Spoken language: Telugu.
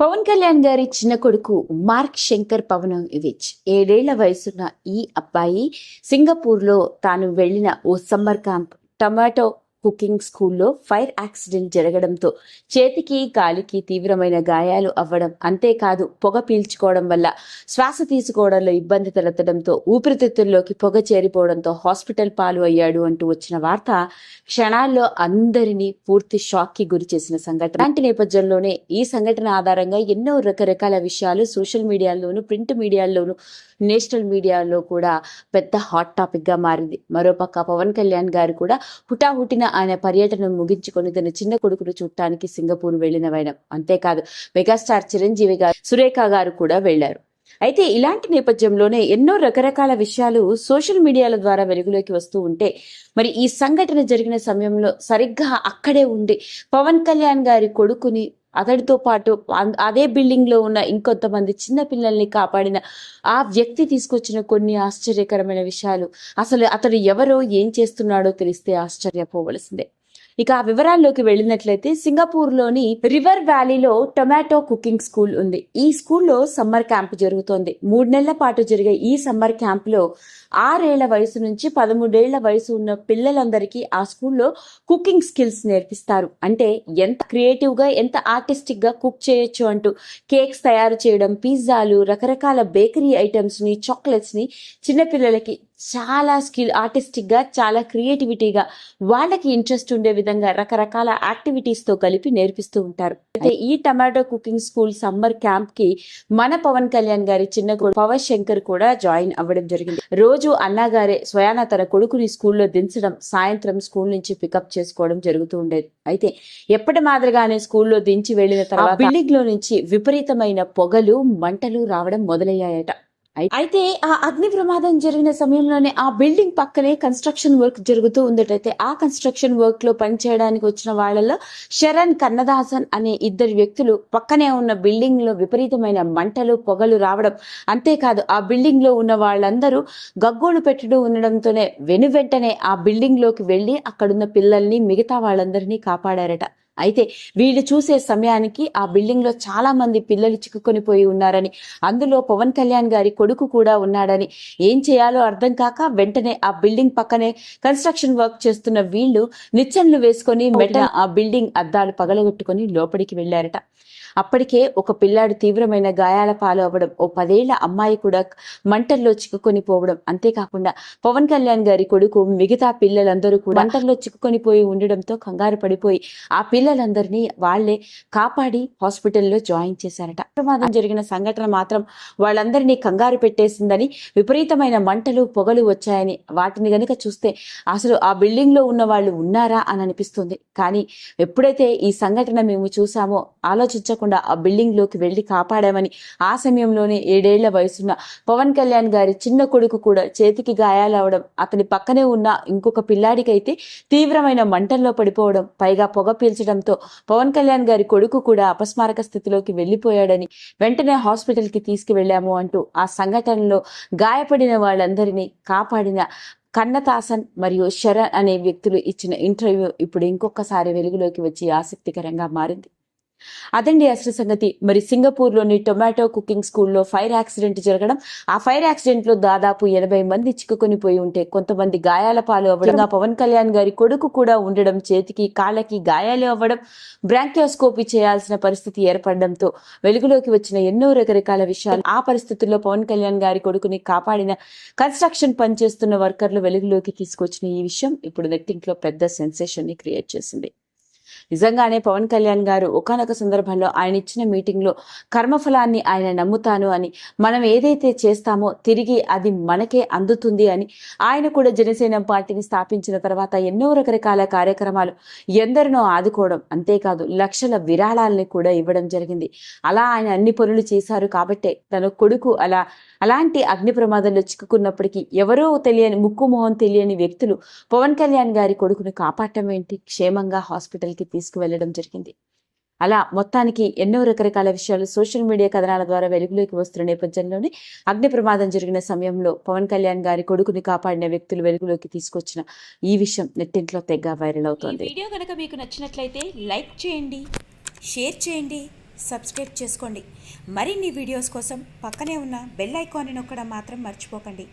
పవన్ కళ్యాణ్ గారి చిన్న కొడుకు మార్క్ శంకర్ పవన్ విచ్ ఏడేళ్ళ వయసున్న ఈ అబ్బాయి సింగపూర్లో తాను వెళ్ళిన ఓ సమ్మర్ క్యాంప్. టమాటో కుకింగ్ స్కూల్లో ఫైర్ యాక్సిడెంట్ జరగడంతో చేతికి కాలికి తీవ్రమైన గాయాలు అవ్వడం అంతేకాదు పొగ పీల్చుకోవడం వల్ల శ్వాస తీసుకోవడంలో ఇబ్బంది తలెత్తడంతో ఊపిరితిత్తుల్లోకి పొగ చేరిపోవడంతో హాస్పిటల్ పాలు అయ్యాడు అంటూ వచ్చిన వార్త క్షణాల్లో అందరినీ పూర్తి షాక్కి గురి చేసిన సంఘటన. అలాంటి నేపథ్యంలోనే ఈ సంఘటన ఆధారంగా ఎన్నో రకరకాల విషయాలు సోషల్ మీడియాలోను ప్రింట్ మీడియాల్లోను నేషనల్ మీడియాలో కూడా పెద్ద హాట్ టాపిక్గా మారింది. మరోపక్క పవన్ కళ్యాణ్ గారు కూడా హుటాహుటిన ఆయన పర్యటన ముగించుకొని తన చిన్న కొడుకును చూడటానికి సింగపూర్ వెళ్ళిన వైనం అంతేకాదు మెగాస్టార్ చిరంజీవి గారు సురేఖ గారు కూడా వెళ్ళారు అయితే ఇలాంటి నేపథ్యంలోనే ఎన్నో రకరకాల విషయాలు సోషల్ మీడియాల ద్వారా వెలుగులోకి వస్తూ ఉంటే మరి ఈ సంఘటన జరిగిన సమయంలో సరిగ్గా అక్కడే ఉండి పవన్ కళ్యాణ్ గారి కొడుకుని అతడితో పాటు అదే బిల్డింగ్లో ఉన్న ఇంకొంతమంది చిన్న పిల్లల్ని కాపాడిన ఆ వ్యక్తి తీసుకొచ్చిన కొన్ని ఆశ్చర్యకరమైన విషయాలు. అసలు అతడు ఎవరో ఏం చేస్తున్నాడో తెలిస్తే ఆశ్చర్యపోవలసిందే. ఇక ఆ వివరాల్లోకి వెళ్ళినట్లయితే సింగపూర్లోని రివర్ వ్యాలీలో టొమాటో కుకింగ్ స్కూల్ ఉంది. ఈ స్కూల్లో సమ్మర్ క్యాంప్ జరుగుతోంది. మూడు నెలల పాటు జరిగే ఈ సమ్మర్ క్యాంప్లో ఆరేళ్ళ వయసు నుంచి పదమూడేళ్ళ వయసు ఉన్న పిల్లలందరికీ ఆ స్కూల్లో కుకింగ్ స్కిల్స్ నేర్పిస్తారు. అంటే ఎంత క్రియేటివ్గా ఎంత ఆర్టిస్టిక్గా కుక్ చేయొచ్చు అంటూ కేక్స్ తయారు చేయడం పిజ్జాలు రకరకాల బేకరీ ఐటమ్స్ని చాక్లెట్స్ని చిన్నపిల్లలకి చాలా స్కిల్ ఆర్టిస్టిక్గా చాలా క్రియేటివిటీగా వాళ్ళకి ఇంట్రెస్ట్ ఉండే విధంగా రకరకాల యాక్టివిటీస్తో కలిపి నేర్పిస్తూ ఉంటారు. అయితే ఈ టమాటో కుకింగ్ స్కూల్ సమ్మర్ క్యాంప్కి మన పవన్ కళ్యాణ్ గారి చిన్న పవన్ శంకర్ కూడా జాయిన్ అవ్వడం జరిగింది. రోజు అన్నగారే స్వయాన తన కొడుకుని స్కూల్లో దించడం సాయంత్రం స్కూల్ నుంచి పికప్ చేసుకోవడం జరుగుతూ ఉండేది. అయితే ఎప్పటి మాదిరిగానే స్కూల్లో దించి వెళ్ళిన తర్వాత బిల్డింగ్లో నుంచి విపరీతమైన పొగలు మంటలు రావడం మొదలయ్యాయట. అయితే ఆ అగ్ని ప్రమాదం జరిగిన సమయంలోనే ఆ బిల్డింగ్ పక్కనే కన్స్ట్రక్షన్ వర్క్ జరుగుతూ ఉందటైతే ఆ కన్స్ట్రక్షన్ వర్క్లో పనిచేయడానికి వచ్చిన వాళ్ళలో శరణ్ కన్నదాసన్ అనే ఇద్దరు వ్యక్తులు పక్కనే ఉన్న బిల్డింగ్లో విపరీతమైన మంటలు పొగలు రావడం. అంతేకాదు ఆ బిల్డింగ్లో ఉన్న వాళ్ళందరూ గగ్గోలు పెట్టడం ఉండడంతోనే వెను వెంటనే ఆ బిల్డింగ్లోకి వెళ్ళి అక్కడున్న పిల్లల్ని మిగతా వాళ్ళందరినీ కాపాడారట. అయితే వీళ్ళు చూసే సమయానికి ఆ బిల్డింగ్లో చాలా మంది పిల్లలు చిక్కుకొని పోయి ఉన్నారని అందులో పవన్ కళ్యాణ్ గారి కొడుకు కూడా ఉన్నాడని. ఏం చేయాలో అర్థం కాక వెంటనే ఆ బిల్డింగ్ పక్కనే కన్స్ట్రక్షన్ వర్క్ చేస్తున్న వీళ్ళు నిచ్చెనలు వేసుకొని మెట ఆ బిల్డింగ్ అద్దాలు పగలగొట్టుకొని లోపలికి వెళ్ళారట అప్పటికే ఒక పిల్లాడు తీవ్రమైన గాయాల పాలు అవ్వడం ఓ పదేళ్ళ అమ్మాయి కూడా మంటల్లో చిక్కుకొని పోవడం. అంతేకాకుండా పవన్ కళ్యాణ్ గారి కొడుకు మిగతా పిల్లలందరూ కూడా మంటల్లో చిక్కుకొని పోయి ఉండడంతో కంగారు పడిపోయి ఆ పిల్లలందరినీ వాళ్ళే కాపాడి హాస్పిటల్లో జాయిన్ చేశారట. ప్రమాదం జరిగిన సంఘటన మాత్రం వాళ్ళందరినీ కంగారు పెట్టేసిందని విపరీతమైన మంటలు పొగలు వచ్చాయని వాటిని గనుక చూస్తే అసలు ఆ బిల్డింగ్లో ఉన్న వాళ్ళు ఉన్నారా అని అనిపిస్తుంది. కానీ ఎప్పుడైతే ఈ సంఘటన మేము చూసామో ఆలోచించకుండా ఆ బిల్డింగ్లోకి వెళ్ళి కాపాడామని ఆ సమయంలోనే ఏడేళ్ళ వయసున్న పవన్ కళ్యాణ్ గారి చిన్న కొడుకు కూడా చేతికి గాయాలవడం అతని పక్కనే ఉన్న ఇంకొక పిల్లాడికైతే తీవ్రమైన మంటల్లో పడిపోవడం పైగా పొగ పీల్చడంతో పవన్ కళ్యాణ్ గారి కొడుకు కూడా అపస్మారక స్థితిలోకి వెళ్ళిపోయాడని వెంటనే హాస్పిటల్కి తీసుకువెళ్ళాము అంటూ ఆ సంఘటనలో గాయపడిన వాళ్ళందరినీ కాపాడిన కన్నతాసన్ మరియు శరణ్ అనే వ్యక్తులు ఇచ్చిన ఇంటర్వ్యూ ఇప్పుడు ఇంకొకసారి వెలుగులోకి వచ్చి ఆసక్తికరంగా మారింది. అదండి అసలు సంగతి. మరి సింగపూర్లోని టొమాటో కుకింగ్ స్కూల్లో ఫైర్ యాక్సిడెంట్ జరగడం ఆ ఫైర్ యాక్సిడెంట్లో దాదాపు ఎనభై మంది చిక్కుకొని పోయి ఉంటే కొంతమంది గాయాల పాలు అవ్వడం పవన్ కళ్యాణ్ గారి కొడుకు కూడా ఉండడం చేతికి కాళ్ళకి గాయాలు అవ్వడం బ్రాంకియోస్కోపీ చేయాల్సిన పరిస్థితి ఏర్పడడంతో వెలుగులోకి వచ్చిన ఎన్నో రకరకాల విషయాలు ఆ పరిస్థితుల్లో పవన్ కళ్యాణ్ గారి కొడుకుని కాపాడిన కన్స్ట్రక్షన్ పనిచేస్తున్న వర్కర్లు వెలుగులోకి తీసుకొచ్చిన ఈ విషయం ఇప్పుడు నెట్టింట్లో పెద్ద సెన్సేషన్ని క్రియేట్ చేసింది. నిజంగానే పవన్ కళ్యాణ్ గారు ఒకనొక సందర్భంలో ఆయన ఇచ్చిన మీటింగ్లో కర్మఫలాన్ని ఆయన నమ్ముతాను అని మనం ఏదైతే చేస్తామో తిరిగి అది మనకే అందుతుంది అని ఆయన కూడా జనసేన పార్టీని స్థాపించిన తర్వాత ఎన్నో రకరకాల కార్యక్రమాలు ఎందరినో ఆదుకోవడం అంతేకాదు లక్షల విరాళాలని కూడా ఇవ్వడం జరిగింది. అలా ఆయన అన్ని పనులు చేశారు కాబట్టే తన కొడుకు అలా అలాంటి అగ్ని ప్రమాదంలో చిక్కుకున్నప్పటికీ ఎవరో తెలియని ముక్కు మొహం తెలియని వ్యక్తులు పవన్ కళ్యాణ్ గారి కొడుకును కాపాడటం ఏంటి? క్షేమంగా హాస్పిటల్కి తీసుకువెళ్ళడం జరిగింది. అలా మొత్తానికి ఎన్నో రకరకాల విషయాలు సోషల్ మీడియా కథనాల ద్వారా వెలుగులోకి వస్తున్న నేపథ్యంలోనే అగ్ని ప్రమాదం జరిగిన సమయంలో పవన్ కళ్యాణ్ గారి కొడుకుని కాపాడిన వ్యక్తులు వెలుగులోకి తీసుకొచ్చిన ఈ విషయం నెట్టింట్లో తెగ వైరల్ అవుతోంది. వీడియో కనుక మీకు నచ్చినట్లయితే లైక్ చేయండి షేర్ చేయండి సబ్స్క్రైబ్ చేసుకోండి. మరిన్ని వీడియోస్ కోసం పక్కనే ఉన్న బెల్ ఐకాన్ని నొక్కడం మాత్రం మర్చిపోకండి.